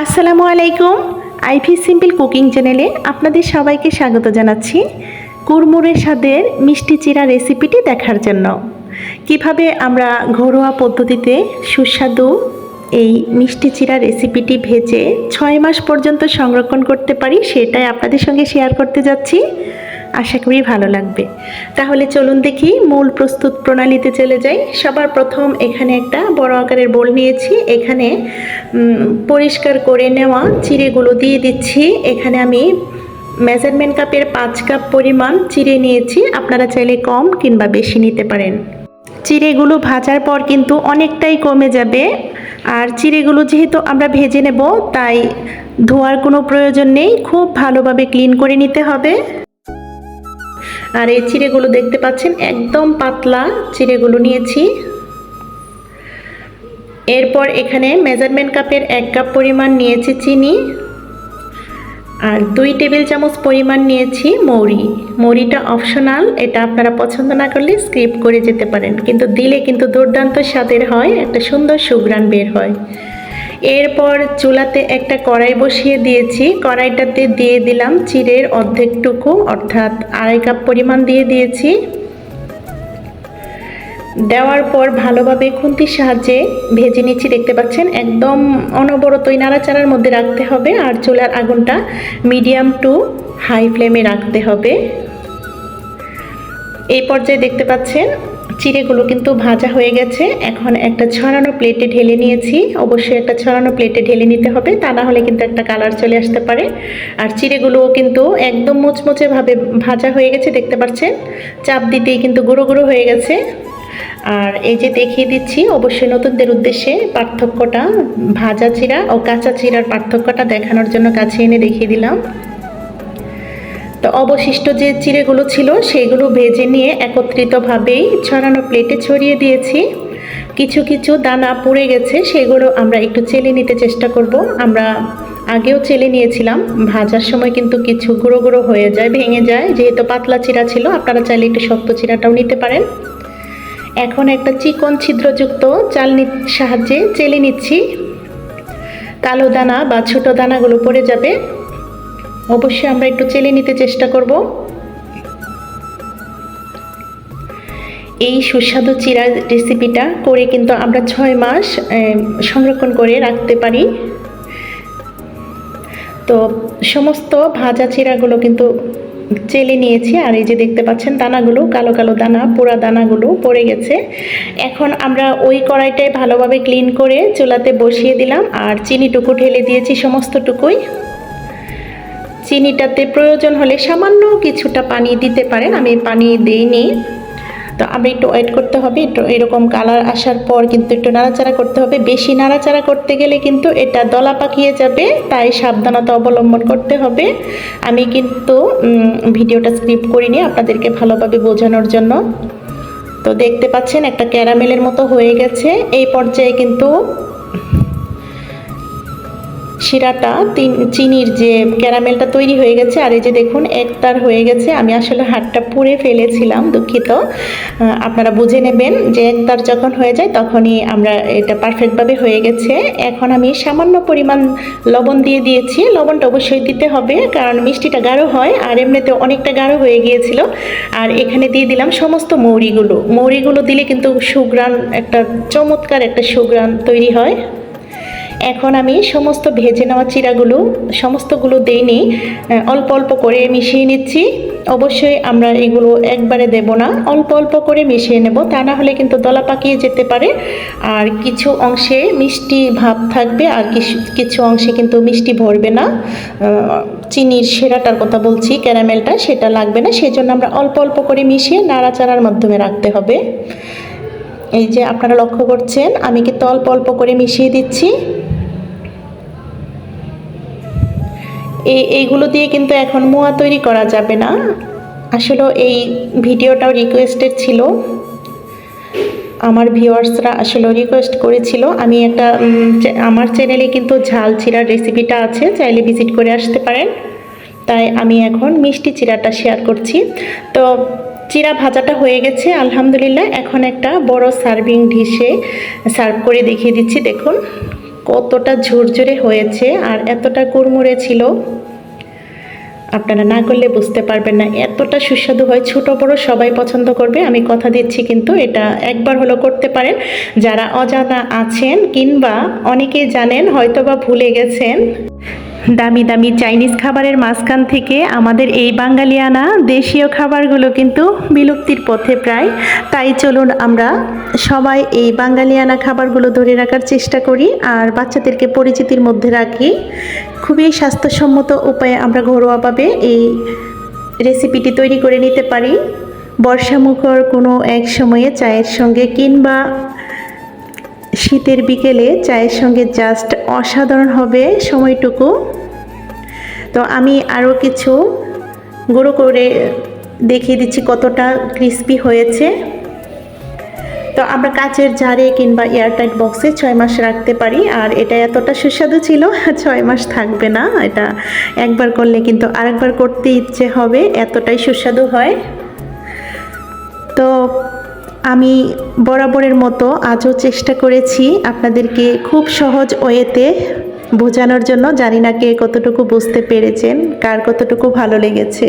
আসসালামু আলাইকুম। Ivy simple cooking চ্যানেলে আপনাদের সবাইকে স্বাগত জানাচ্ছি। কুরমুরের স্বাদের মিষ্টি চিরা রেসিপিটি দেখার জন্য। কীভাবে আমরা ঘরোয়া পদ্ধতিতে সুস্বাদু এই মিষ্টি চিরা রেসিপিটি ভেজে ছয় মাস পর্যন্ত সংরক্ষণ করতে পারি সেটাই আপনাদের সঙ্গে শেয়ার করতে যাচ্ছি। আশা করি ভালো লাগবে। তাহলে চলুন দেখি মূল প্রস্তুত প্রণালীতে চলে যাই। সবার প্রথম এখানে একটা বড় আকারের বোল নিয়েছি। এখানে পরিষ্কার করে নেওয়া চিড়েগুলো দিয়ে দিচ্ছি। এখানে আমি মেজারমেন্ট কাপের পাঁচ কাপ পরিমাণ চিড়ে নিয়েছি। আপনারা চাইলে কম কিংবা বেশি নিতে পারেন। চিড়েগুলো ভাজার পর কিন্তু অনেকটাই কমে যাবে। আর চিড়েগুলো যেহেতু আমরা ভেজে নেব, তাই ধোয়ার কোনো প্রয়োজন নেই। খুব ভালোভাবে ক্লিন করে নিতে হবে। আর এই চিড়েগুলো দেখতে পাচ্ছেন, একদম পাতলা চিড়েগুলো নিয়েছি। এরপর এখানে মেজারমেন্ট কাপের এক কাপ পরিমাণ নিয়েছি চিনি আর দুই টেবিল চামচ পরিমাণ নিয়েছি মৌরি। মৌরিটা অপশনাল, এটা আপনারা পছন্দ না করলে স্কিপ করে যেতে পারেন। কিন্তু দিলে কিন্তু দুর্দান্ত স্বাদের হয়, একটা সুন্দর সুঘ্রাণ বের হয়। এরপর চুলাতে একটা কড়াই বসিয়ে দিয়েছি। কড়াইটাতে দিয়ে দিলাম চিড়ের অর্ধেকটুকু, অর্থাৎ আড়াই কাপ পরিমাণ দিয়ে দিয়েছি। দেওয়ার পর ভালোভাবে খুন্তির সাহায্যে ভেজে নিচ্ছি, দেখতে পাচ্ছেন? একদম অনবরতই নাড়াচাড়ার মধ্যে রাখতে হবে আর চুলার আগুনটা মিডিয়াম টু হাই ফ্লেমে রাখতে হবে। এই পর্যায়ে দেখতে পাচ্ছেন? চিড়েগুলো কিন্তু ভাজা হয়ে গেছে। এখন একটা ছড়ানো প্লেটে ঢেলে নিয়েছি। অবশ্যই একটা ছড়ানো প্লেটে ঢেলে নিতে হবে। তা না হলে কিন্তু একটা কালার চলে আসতে পারে। আর চিড়েগুলোও কিন্তু একদম মুচমুচেভাবে ভাজা হয়ে গেছে, দেখতে পাচ্ছেন? চাপ দিতেই কিন্তু গুঁড়ো গুঁড়ো হয়ে গেছে। আর এই যে দেখিয়ে দিচ্ছি, অবশ্যই নতুনদের উদ্দেশ্যে পার্থক্যটা ভাজা চিরা ও কাঁচা চিরার পার্থক্যটা দেখানোর জন্য কাছে এনে দেখিয়ে দিলাম। তো অবশিষ্ট যে চিড়েগুলো ছিল, সেগুলো ভেজে নিয়ে একত্রিতভাবেই ছড়ানো প্লেটে ছড়িয়ে দিয়েছি। কিছু কিছু দানা পড়ে গেছে, সেগুলো আমরা একটু চেলে নিতে চেষ্টা করব। আমরা আগেও চেলে নিয়েছিলাম, ভাজার সময় কিন্তু কিছু গুঁড়ো গুঁড়ো হয়ে যায়, ভেঙে যায়। যেহেতু পাতলা চিরা ছিল, আপনারা চাইলে একটু শক্ত চিরাটাও নিতে পারেন। এখন একটা চিকন ছিদ্রযুক্ত চালনির সাহায্যে চেলে নিচ্ছি। কালো দানা বা ছোট দানাগুলো পড়ে যাবে। অবশ্যই আমরা একটু চেলে নিতে চেষ্টা করব। এই সুস্বাদু চিরা রেসিপিটা করে কিন্তু আমরা ছয় মাস সংরক্ষণ করে রাখতে পারি। তো সমস্ত ভাজা চিরাগুলো কিন্তু চেলে নিয়েছি, আর এই যে দেখতে পাচ্ছেন দানাগুলো, কালো কালো দানা, পোড়া দানাগুলো পড়ে গেছে। এখন আমরা ওই কড়াইটায় ভালোভাবে ক্লিন করে চুলাতে বসিয়ে দিলাম, আর চিনিটুকু ঢেলে দিয়েছি সমস্তটুকুই। চিনিটাতে প্রয়োজন হলে সামান্য কিছুটা পানি দিতে পারেন। আমি পানি দিইনি। তো আমি একটু ওয়েট করতে হবে, একটু এরকম কালার আসার পর কিন্তু একটু নাড়াচাড়া করতে হবে। বেশি নাড়াচাড়া করতে গেলে কিন্তু এটা দলা পাকিয়ে যাবে, তাই সাবধানতা অবলম্বন করতে হবে। আমি কিন্তু ভিডিওটা স্ক্রিপ্ট করিনি আপনাদেরকে ভালোভাবে বোঝানোর জন্য। তো দেখতে পাচ্ছেন একটা ক্যারামেলের মতো হয়ে গেছে। এই পর্যায়ে কিন্তু শিরাটা, তিন, চিনির যে ক্যারামেলটা তৈরি হয়ে গেছে, আর এই যে দেখুন, একতার হয়ে গেছে। আমি আসলে হাতটা পুড়ে ফেলেছিলাম, দুঃখিত। আপনারা বুঝে নেবেন যে একতার যখন হয়ে যায়, তখনই আমরা এটা পারফেক্টভাবে হয়ে গেছে। এখন আমি সামান্য পরিমাণ লবণ দিয়ে দিয়েছি। লবণটা অবশ্যই দিতে হবে, কারণ মিষ্টিটা গাঢ় হয়, আর এমনিতে অনেকটা গাঢ় হয়ে গিয়েছিল। আর এখানে দিয়ে দিলাম সমস্ত মৌরিগুলো। মৌরিগুলো দিলে কিন্তু সুগ্রান একটা চমৎকার একটা সুগ্রান তৈরি হয়। এখন আমি সমস্ত ভেজে নেওয়া চিরাগুলো, সমস্তগুলো দেইনি অল্প অল্প করে মিশিয়ে নিচ্ছি। অবশ্যই আমরা এগুলো একবারে দেব না, অল্প অল্প করে মিশিয়ে নেব, তা না হলে কিন্তু দলা পাকিয়ে যেতে পারে। আর কিছু অংশে মিষ্টি ভাব থাকবে, আর কিছু অংশে কিন্তু মিষ্টি ভরবে না। চিনির সেরাটার কথা বলছি, ক্যারামেলটা, সেটা লাগবে না সেই জন্য আমরা অল্প অল্প করে মিশিয়ে নাড়াচাড়ার মাধ্যমে রাখতে হবে। এই যে আপনারা লক্ষ্য করছেন, আমি কিন্তু অল্প অল্প করে মিশিয়ে দিচ্ছি। এই, এইগুলো দিয়ে কিন্তু এখন মোয়া তৈরি করা যাবে না। আসলে এই ভিডিওটাও রিকোয়েস্টেড ছিল। আমার ভিউয়ার্সরা আসলে রিকোয়েস্ট করেছিল। আমি একটা আমার চ্যানেলে কিন্তু ঝাল চিরার রেসিপিটা আছে, চাইলে ভিজিট করে আসতে পারেন। তাই আমি এখন মিষ্টি চিরাটা শেয়ার করছি। তো চিরা ভাজাটা হয়ে গেছে, আলহামদুলিল্লাহ। এখন একটা বড় সার্ভিং ডিশে সার্ভ করে দেখিয়ে দিচ্ছি, দেখুন। কতটা ঝুরঝুরে হয়েছে আর এতটা কুড়মুড়ে ছিল, আপনারা না করলে বুঝতে পারবেন না। এতটা সুস্বাদু হয়, ছোট বড় সবাই পছন্দ করবে, আমি কথা দিচ্ছি কিন্তু এটা একবার হলো করতে পারেন। যারা অজানা আছেন কিংবা অনেকে জানেন, হয়তোবা ভুলে গেছেন। দামি দামি চাইনিজ খাবারের মাঝখান থেকে আমাদের এই বাঙালিয়ানা দেশীয় খাবারগুলো কিন্তু বিলুপ্তির পথে প্রায়। তাই চলুন আমরা সবাই এই বাঙালিয়ানা খাবারগুলো ধরে রাখার চেষ্টা করি আর বাচ্চাদেরকে পরিচিতির মধ্যে রাখি। খুবই স্বাস্থ্যসম্মত উপায়ে আমরা ঘরোয়াভাবে এই রেসিপিটি তৈরি করে নিতে পারি। বর্ষামুখর কোনো এক সময়ে চায়ের সঙ্গে কিংবা শীতের বিকেলে চায়ের সঙ্গে জাস্ট অসাধারণ হবে সময়টুকু। তো আমি আরও কিছু গুঁড়ো করে দেখিয়ে দিচ্ছি কতটা ক্রিস্পি হয়েছে। তো আমরা কাচের জারে কিংবা এয়ারটাইট বক্সে ছয় মাস রাখতে পারি, আর এটা এতটা সুস্বাদু ছিল, ছয় মাস থাকবে না। এটা একবার করলে কিন্তু আরেকবার করতে ইচ্ছে হবে, এতটাই সুস্বাদু হয়। তো আমি বরাবরের মতো আজও চেষ্টা করেছি আপনাদেরকে খুব সহজ ওয়েতে বোঝানোর জন্য। জানি না কে কতটুকু বুঝতে পেরেছেন, কার কতটুকু ভালো লেগেছে।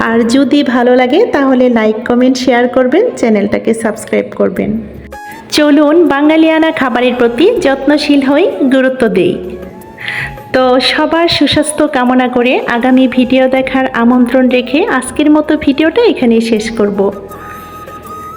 আর যদি ভালো লাগে তাহলে লাইক, কমেন্ট, শেয়ার করবেন, চ্যানেলটাকে সাবস্ক্রাইব করবেন। চলুন বাঙালিয়ানা খাবারের প্রতি যত্নশীল হই, গুরুত্ব দেই। তো সবার সুস্বাস্থ্য কামনা করে আগামী ভিডিও দেখার আমন্ত্রণ রেখে আজকের মতো ভিডিওটা এখানেই শেষ করব।